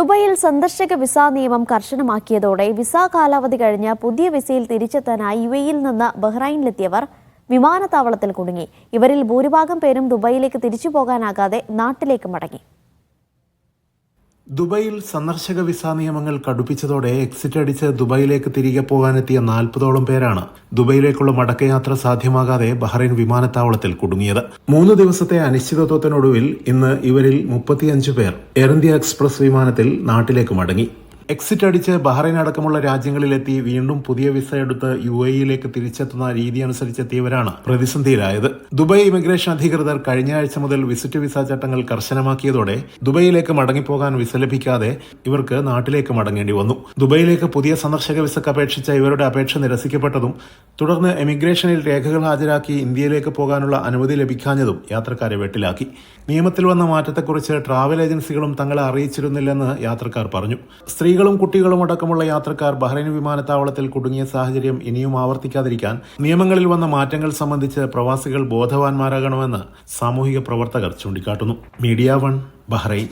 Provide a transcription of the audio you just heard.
ദുബൈയിൽ സന്ദർശക വിസ നിയമം കർശനമാക്കിയതോടെ വിസ കാലാവധി കഴിഞ്ഞ പുതിയ വിസയിൽ തിരിച്ചെത്താനായി യു എയിൽ നിന്ന് ബഹ്റൈനിലെത്തിയവർ വിമാനത്താവളത്തിൽ കുടുങ്ങി. ഇവരിൽ ഭൂരിഭാഗം പേരും ദുബൈയിലേക്ക് തിരിച്ചു പോകാനാകാതെ നാട്ടിലേക്ക് മടങ്ങി. ദുബൈയിൽ സന്ദർശക വിസ നിയമങ്ങൾ കടുപ്പിച്ചതോടെ എക്സിറ്റ് അടിച്ച് ദുബൈയിലേക്ക് തിരികെ പോകാനെത്തിയ നാൽപ്പതോളം പേരാണ് ദുബൈയിലേക്കുള്ള മടക്കയാത്ര സാധ്യമാകാതെ ബഹ്റൈൻ വിമാനത്താവളത്തിൽ കുടുങ്ങിയത്. മൂന്ന് ദിവസത്തെ അനിശ്ചിതത്വത്തിനൊടുവിൽ ഇന്ന് ഇവരിൽ മുപ്പത്തിയഞ്ച് പേർ എയർ ഇന്ത്യ എക്സ്പ്രസ് വിമാനത്തിൽ നാട്ടിലേക്ക് മടങ്ങി. എക്സിറ്റ് അടിച്ച് ബഹ്റൈൻ അടക്കമുള്ള രാജ്യങ്ങളിലെത്തി വീണ്ടും പുതിയ വിസ എടുത്ത് യു എയിലേക്ക് തിരിച്ചെത്തുന്ന രീതി അനുസരിച്ചെത്തിയവരാണ് പ്രതിസന്ധിയിലായത്. ദുബായ് ഇമിഗ്രേഷൻ അധികൃതർ കഴിഞ്ഞ ആഴ്ച മുതൽ വിസിറ്റ് വിസ ചട്ടങ്ങൾ കർശനമാക്കിയതോടെ ദുബൈയിലേക്ക് മടങ്ങിപ്പോകാൻ വിസ ലഭിക്കാതെ ഇവർക്ക് നാട്ടിലേക്ക് മടങ്ങേണ്ടി വന്നു. ദുബൈയിലേക്ക് പുതിയ സന്ദർശക വിസക്ക് അപേക്ഷിച്ച ഇവരുടെ അപേക്ഷ നിരസിക്കപ്പെട്ടതും തുടർന്ന് എമിഗ്രേഷനിൽ രേഖകൾ ഹാജരാക്കി ഇന്ത്യയിലേക്ക് പോകാനുള്ള അനുമതി ലഭിക്കാഞ്ഞതും യാത്രക്കാരെ വെട്ടിലാക്കി. നിയമത്തിൽ വന്ന മാറ്റത്തെക്കുറിച്ച് ട്രാവൽ ഏജൻസികളും തങ്ങളെ അറിയിച്ചിരുന്നില്ലെന്ന് യാത്രക്കാർ പറഞ്ഞു. സ്ത്രീകളും കുട്ടികളും അടക്കമുള്ള യാത്രക്കാർ ബഹ്റൈൻ വിമാനത്താവളത്തിൽ കുടുങ്ങിയ സാഹചര്യം ഇനിയും ആവർത്തിക്കാതിരിക്കാൻ നിയമങ്ങളിൽ വന്ന മാറ്റങ്ങൾ സംബന്ധിച്ച് പ്രവാസികൾ ബോധവാന്മാരാകണമെന്ന് സാമൂഹിക പ്രവർത്തകർ ചൂണ്ടിക്കാട്ടുന്നു. Media one Bahrain.